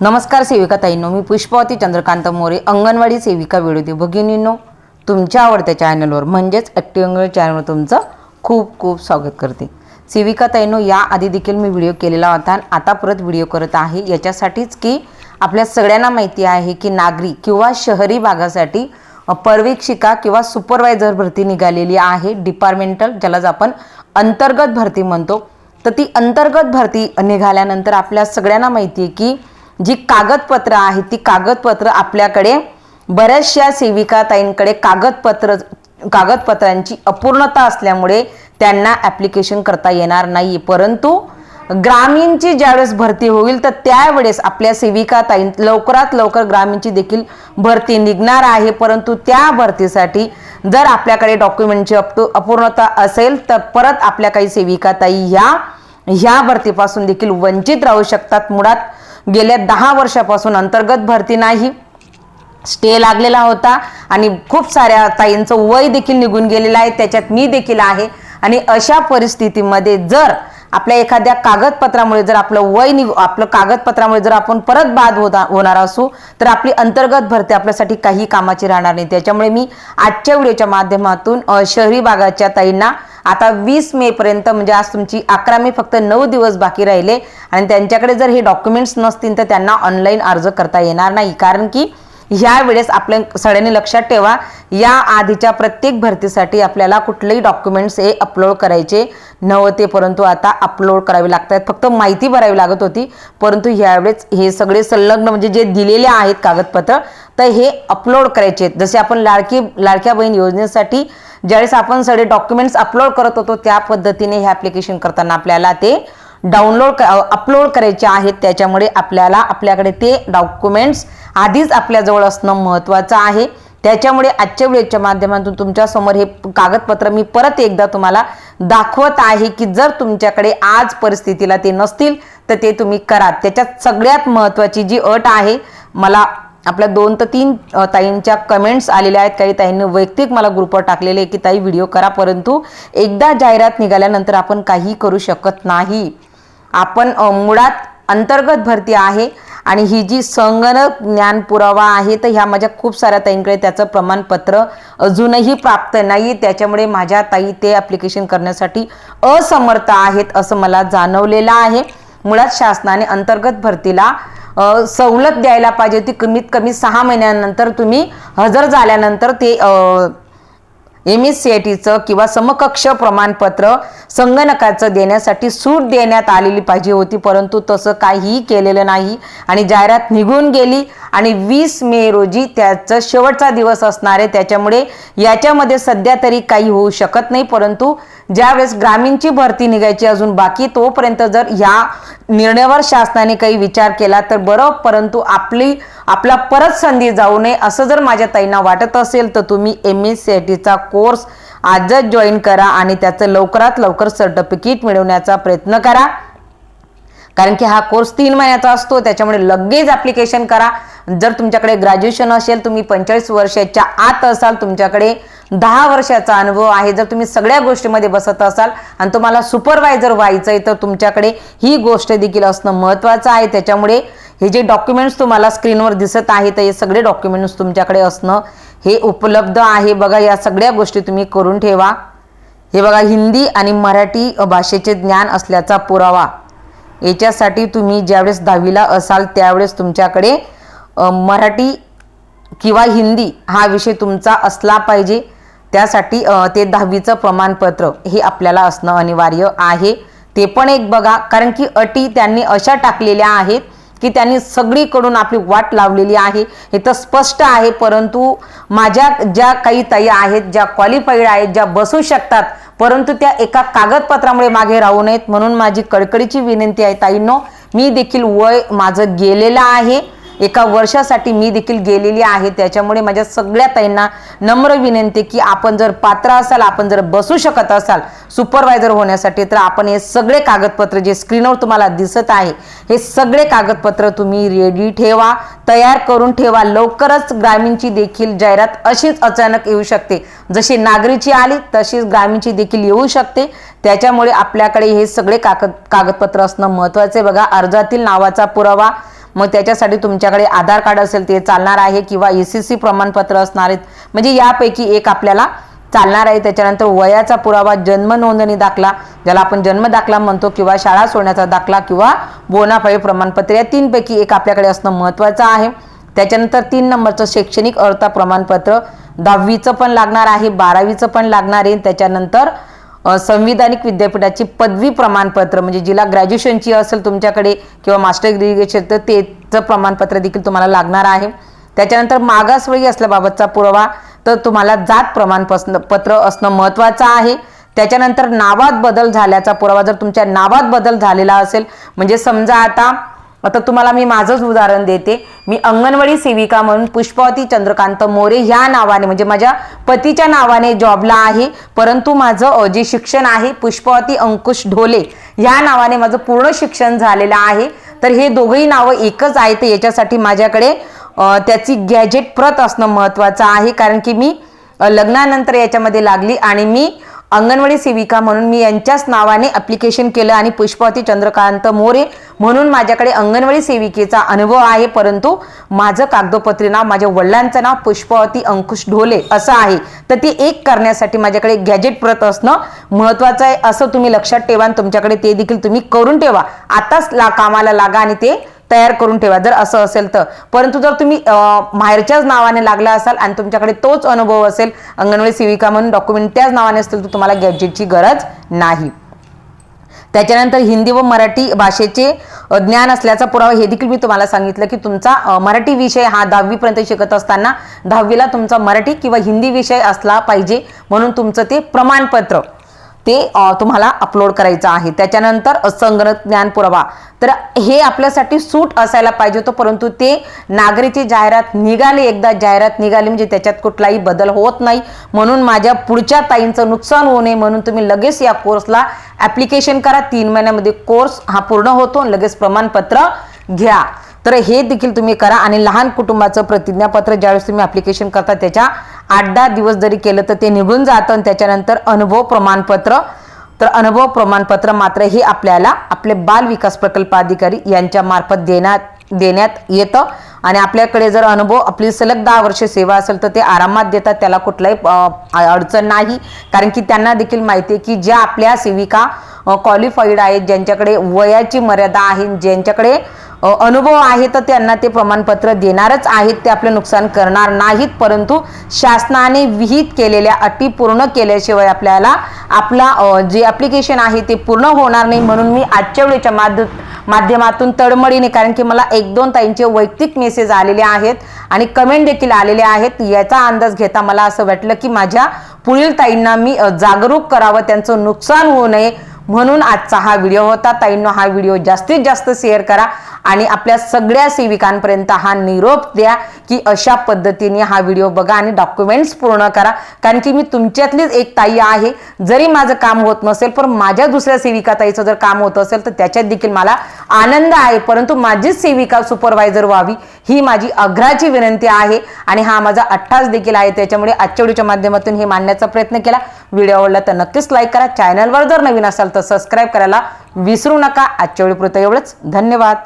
नमस्कार सेविका ताईंनो मी पुष्पावती चंद्रकांत मोरे अंगणवाडी सेविका वेळोदी भगिनींनो. तुमच्या आवडत्या चॅनलवर म्हणजेच ॲक्टिव्ह चॅनलवर तुमचं खूप खूप स्वागत करते. सेविका ताईंनो या आधी देखील मी व्हिडिओ केलेला होता आणि आता परत व्हिडिओ करत आहे. याच्यासाठीच की आपल्या सगळ्यांना माहिती आहे की नागरी किंवा शहरी भागासाठी अ, पर्यवेक्षिका किंवा सुपरवायझर भरती निघालेली आहे. डिपार्टमेंटल ज्यालाच आपण अंतर्गत भरती म्हणतो. तर ती अंतर्गत भरती निघाल्यानंतर आपल्या सगळ्यांना माहिती आहे की जी कागदपत्र आहेत ती कागदपत्र आपल्याकडे बऱ्याचशा सेविका ताईंकडे कागदपत्र कागदपत्रांची अपूर्णता असल्यामुळे त्यांना ॲप्लिकेशन करता येणार नाही परंतु ग्रामीणची ज्यावेळेस भरती होईल तर त्यावेळेस आपल्या सेविका ताई लवकरात लवकर ग्रामीणची देखील भरती निघणार आहे. परंतु त्या भरतीसाठी जर आपल्याकडे डॉक्युमेंटची अपू अपूर्णता असेल तर परत आपल्या काही सेविका ताई ह्या ह्या भरतीपासून देखील वंचित राहू शकतात. मुळात गेल्या दहा वर्षापासून अंतर्गत भरती नाही. स्टे लागलेला होता आणि खूप साऱ्या ताईंचं वय देखील निघून गेलेलं आहे. त्याच्यात मी देखील आहे. आणि अशा परिस्थितीमध्ये जर आपल्या एखाद्या कागदपत्रामुळे जर आपलं वय निघ आपलं कागदपत्रामुळे जर आपण परत बाद होता होणार असू तर आपली अंतर्गत भरती आपल्यासाठी काही कामाची राहणार नाही. त्याच्यामुळे मी आजच्या व्हिडिओच्या माध्यमातून शहरी भागाच्या ताईंना आता वीस मे पर्यंत म्हणजे आज तुमची अकरा मे फक्त नऊ दिवस बाकी राहिले आणि त्यांच्याकडे जर हे डॉक्युमेंट्स नसतील तर त्यांना ऑनलाईन अर्ज करता येणार नाही. कारण की ह्या वेळेस आपल्या सगळ्यांनी लक्षात ठेवा या आधीच्या प्रत्येक भरतीसाठी आपल्याला कुठलेही डॉक्युमेंट्स हे अपलोड करायचे नव्हते परंतु आता अपलोड करावे लागतात. फक्त माहिती भरावी लागत होती परंतु ह्यावेळेस हे सगळे संलग्न म्हणजे जे दिलेले आहेत कागदपत्र तर हे अपलोड करायचे आहेत. जसे आपण लाडकी लाडक्या बहीण योजनेसाठी ज्यावेळेस आपण सगळे डॉक्युमेंट्स अपलोड करत होतो त्या पद्धतीने हे ॲप्लिकेशन करताना आपल्याला ते डाउनलोड अपलोड करायचे आहेत. त्याच्यामुळे आपल्याला आपल्याकडे ते डॉक्युमेंट्स आधीच आपल्याजवळ असणं महत्त्वाचं आहे. त्याच्यामुळे आजच्या व्हिडिओच्या माध्यमातून तुमच्यासमोर हे कागदपत्र मी परत एकदा तुम्हाला दाखवत आहे की जर तुमच्याकडे आज परिस्थितीला ते नसतील तर ते तुम्ही करा. त्याच्यात सगळ्यात महत्त्वाची जी अट आहे मला आपल्या दोन ते तीन ताईंच्या कमेंट्स आलेल्या आहेत. काही ताईंनी वैयक्तिक मला ग्रुपवर टाकलेले की ताई व्हिडिओ करा. परंतु एकदा जाहिरात निघाल्यानंतर आपण काही करू शकत नाही. आपण मुळात अंतर्गत भरती आहे आणि ही जी संगणक ज्ञान पुरावा आहे तर ह्या माझ्या खूप साऱ्या ताईंकडे त्याचं प्रमाणपत्र अजूनही प्राप्त नाही. त्याच्यामुळे माझ्या ताई ते ॲप्लिकेशन करण्यासाठी असमर्थ आहेत असं मला जाणवलेलं आहे. मुळात शासनाने अंतर्गत भरतीला सवलत द्यायला पाहिजे ती कमीत कमी सहा महिन्यानंतर तुम्ही हजर झाल्यानंतर ते एम एस सी आय टीचं किंवा समकक्ष प्रमाणपत्र संगणकाचं देण्यासाठी सूट देण्यात आलेली पाहिजे होती परंतु तसं काहीही केलेलं नाही आणि जाहिरात निघून गेली. आणि वीस मे रोजी त्याचं शेवटचा दिवस असणार आहे. त्याच्यामुळे याच्यामध्ये सध्या तरी काही होऊ शकत नाही. परंतु ज्यावेळेस ग्रामीणची भरती निघायची अजून बाकी तोपर्यंत जर ह्या निर्णयावर शासनाने काही विचार केला तर बरं. परंतु आपली आपला परत संधी जाऊ नये असं जर माझ्या ताईंना वाटत असेल तर तुम्ही एम एस सी आय टीचा कोर्स आजच जॉईन करा आणि त्याचं लवकरात लवकर सर्टिफिकेट मिळवण्याचा प्रयत्न करा. कारण की हा कोर्स तीन महिन्याचा असतो त्याच्यामुळे लगेच ॲप्लिकेशन करा. जर तुमच्याकडे ग्रॅज्युएशन असेल तुम्ही पंचेचाळीस वर्षाच्या आत असाल तुमच्याकडे दहा वर्षाचा अनुभव आहे जर तुम्ही सगळ्या गोष्टीमध्ये बसत असाल आणि तुम्हाला सुपरवायझर व्हायचं आहे तर तुमच्याकडे ही गोष्ट देखील असणं महत्त्वाचं आहे. त्याच्यामुळे हे जे डॉक्युमेंट्स तुम्हाला स्क्रीनवर दिसत आहे तर हे सगळे डॉक्युमेंट्स तुमच्याकडे असणं हे उपलब्ध आहे. बघा या सगळ्या गोष्टी तुम्ही करून ठेवा. हे बघा हिंदी आणि मराठी भाषेचे ज्ञान असल्याचा पुरावा. याच्यासाठी तुम्ही ज्यावेळेस दहावीला असाल त्यावेळेस तुमच्याकडे मराठी किंवा हिंदी हा विषय तुमचा असला पाहिजे. त्यासाठी ते दहावीचं प्रमाणपत्र हे आपल्याला असणं अनिवार्य आहे. ते पण एक बघा कारण की अटी त्यांनी अशा टाकलेल्या आहेत की त्यांनी सगळीकडून आपली वाट लावलेली आहे. हे तर स्पष्ट आहे परंतु माझ्या ज्या काही ताई आहेत ज्या क्वालिफाईड आहेत ज्या बसू शकतात परंतु त्या एका कागदपत्रामुळे मागे राहू नयेत म्हणून माझी कडकडीची विनंती आहे ताईंनो मी देखील वय माझं गेलेलं आहे. एका वर्षासाठी मी देखील गेलेली आहे. त्याच्यामुळे माझ्या सगळ्या ताईंना नम्र विनंती की आपण जर पात्र असाल आपण जर बसू शकत असाल सुपरवायझर होण्यासाठी तर आपण हे सगळे कागदपत्र जे स्क्रीनवर तुम्हाला दिसत आहे हे सगळे कागदपत्र तुम्ही रेडी ठेवा तयार करून ठेवा. लवकरच ग्रामीणची देखील जाहिरात अशीच अचानक येऊ शकते. जशी नागरीची आली तशीच ग्रामीणची देखील येऊ शकते. त्याच्यामुळे आपल्याकडे हे सगळे कागद कागदपत्र असणं महत्त्वाचे बघा अर्जातील नावाचा पुरावा मग त्याच्यासाठी तुमच्याकडे आधार कार्ड असेल ते चालणार आहे किंवा ई सी सी प्रमाणपत्र असणार आहेत. म्हणजे यापैकी एक आपल्याला चालणार आहे. त्याच्यानंतर वयाचा पुरावा जन्म नोंदणी दाखला ज्याला आपण जन्म दाखला म्हणतो किंवा शाळा सोडण्याचा दाखला किंवा बोनाफाई प्रमाणपत्र या तीनपैकी एक आपल्याकडे असणं महत्त्वाचं आहे. त्याच्यानंतर तीन नंबरचं शैक्षणिक अर्हता प्रमाणपत्र. दहावीचं पण लागणार आहे बारावीचं पण लागणार आहे. त्याच्यानंतर संविधानिक विद्यापीठाची पदवी प्रमाणपत्र म्हणजे जिला ग्रॅज्युएशनची असेल तुमच्याकडे किंवा मास्टर डिग्री असेल तर तेचं प्रमाणपत्र देखील तुम्हाला लागणार आहे. त्याच्यानंतर मागासवर्गीय असल्याबाबतचा पुरावा तर तुम्हाला जात प्रमाणपत्र पत्र असणं महत्त्वाचं आहे. त्याच्यानंतर नावात बदल झाल्याचा पुरावा जर तुमच्या नावात बदल झालेला असेल म्हणजे समजा आता आता तुम्हाला मी माझंच उदाहरण देते. मी अंगणवाडी सेविका म्हणून पुष्पावती चंद्रकांत मोरे ह्या नावाने म्हणजे माझ्या पतीच्या नावाने जॉबला आहे. परंतु माझं जे शिक्षण आहे पुष्पावती अंकुश ढोले ह्या नावाने माझं पूर्ण शिक्षण झालेलं आहे. तर हे दोघंही नावं एकच आहे तर याच्यासाठी माझ्याकडे त्याची गॅजेट प्रत असणं महत्त्वाचं आहे. कारण की मी लग्नानंतर याच्यामध्ये लागली आणि मी अंगणवाडी सेविका म्हणून मी यांच्याच नावाने ॲप्लिकेशन केलं आणि पुष्पावती चंद्रकांत मोरे म्हणून माझ्याकडे अंगणवाडी सेविकेचा अनुभव आहे. परंतु माझं कागदोपत्री नाव माझ्या वडिलांचं नाव पुष्पावती अंकुश ढोले असं आहे. तर ते एक करण्यासाठी माझ्याकडे गॅजेट प्रत असणं महत्त्वाचं आहे असं तुम्ही लक्षात ठेवा आणि तुमच्याकडे ते देखील तुम्ही करून ठेवा. आताच ला कामाला लागा आणि ते तयार करून ठेवा. जर असं असेल तर. परंतु जर तुम्ही बाहेरच्याच माहेरच्याच नावाने लागला असाल आणि तुमच्याकडे तोच अनुभव असेल अंगणवाडी सेविका म्हणून डॉक्युमेंट त्याच नावाने असतील तर तुम्हाला गॅजेटची गरज नाही. त्याच्यानंतर हिंदी व मराठी भाषेचे ज्ञान असल्याचा पुरावा हे देखील मी तुम्हाला सांगितलं की तुमचा मराठी विषय हा दहावीपर्यंत शिकत असताना दहावीला तुमचा मराठी किंवा हिंदी विषय असला पाहिजे म्हणून तुमचं ते प्रमाणपत्र. ते तुम्हाला अपलोड करायचं आहे. त्याच्यानंतर अ, संगणक ज्ञान पुरावा. तर हे आपल्यासाठी सूट असायला पाहिजे होतं परंतु ते नागरिकची जाहिरात निघाली. एकदा जाहिरात निघाली म्हणजे त्याच्यात कुठलाही बदल होत नाही. म्हणून माझ्या पुढच्या ताईंचं नुकसान होऊ नये म्हणून तुम्ही लगेच या कोर्सला ॲप्लिकेशन करा. तीन महिन्यामध्ये कोर्स हा पूर्ण होतो. आणि लगेच प्रमाणपत्र घ्या. तर हे देखील तुम्ही करा आणि लहान कुटुंबाचं प्रतिज्ञापत्र ज्यावेळेस तुम्ही ॲप्लिकेशन करता त्याच्या आठ दहा दिवस जरी केलं तर ते निघून जातं आणि त्याच्यानंतर अनुभव प्रमाणपत्र. तर अनुभव प्रमाणपत्र मात्र हे आपल्याला आपले बाल विकास प्रकल्प अधिकारी यांच्या मार्फत देण्यात देण्यात येतं. आणि आपल्याकडे जर अनुभव आपली सलग दहा वर्ष सेवा असेल तर ते आरामात देतात त्याला कुठलाही अडचण नाही. कारण की त्यांना देखील माहिती आहे की ज्या आपल्या सेविका क्वालिफाईड आहेत ज्यांच्याकडे वयाची मर्यादा आहे ज्यांच्याकडे अनुभव आहे तर त्यांना ते प्रमाणपत्र देणारच आहेत. ते आपलं नुकसान करणार नाहीत. परंतु शासनाने विहित केलेल्या अटी पूर्ण केल्याशिवाय आपल्याला आपला जे ॲप्लिकेशन आहे ते पूर्ण होणार नाही. म्हणून मी आजच्या वेळेच्या माध्य माध्यमातून तडमडीने कारण की मला एक दोन ताईंचे वैयक्तिक मेसेज आलेले आहेत आणि कमेंट देखील आलेले आहेत. याचा अंदाज घेता मला असं वाटलं की माझ्या पुढील ताईंना मी जागरूक करावं. त्यांचं नुकसान होऊ नये. म्हणून आजचा हा व्हिडिओ होता. ताईंनो हा व्हिडिओ जास्तीत जास्त शेअर करा आणि आपल्या सगळ्या सेविकांपर्यंत हा निरोप द्या की अशा पद्धतीने हा व्हिडिओ बघा आणि डॉक्युमेंट्स पूर्ण करा. कारण की मी तुमच्यातलीच एक ताई आहे. जरी माझं काम होत नसेल पण माझ्या दुसऱ्या सेविका ताईचं जर काम होत असेल तर त्याच्यात देखील मला आनंद आहे. परंतु माझीच सेविका सुपरवायझर व्हावी. ही माझी अग्राची विनंती आहे आणि हा माझा अठ्ठास देखील आहे. त्याच्यामुळे आजच्या व्हिडिओच्या माध्यमातून हे मांडण्याचा प्रयत्न केला. व्हिडिओ आवडला तर नक्कीच लाईक करा. चॅनलवर जर नवीन असाल तर सबस्क्राईब करायला विसरू नका. आजच्या वेळीपुरतं एवढंच. धन्यवाद.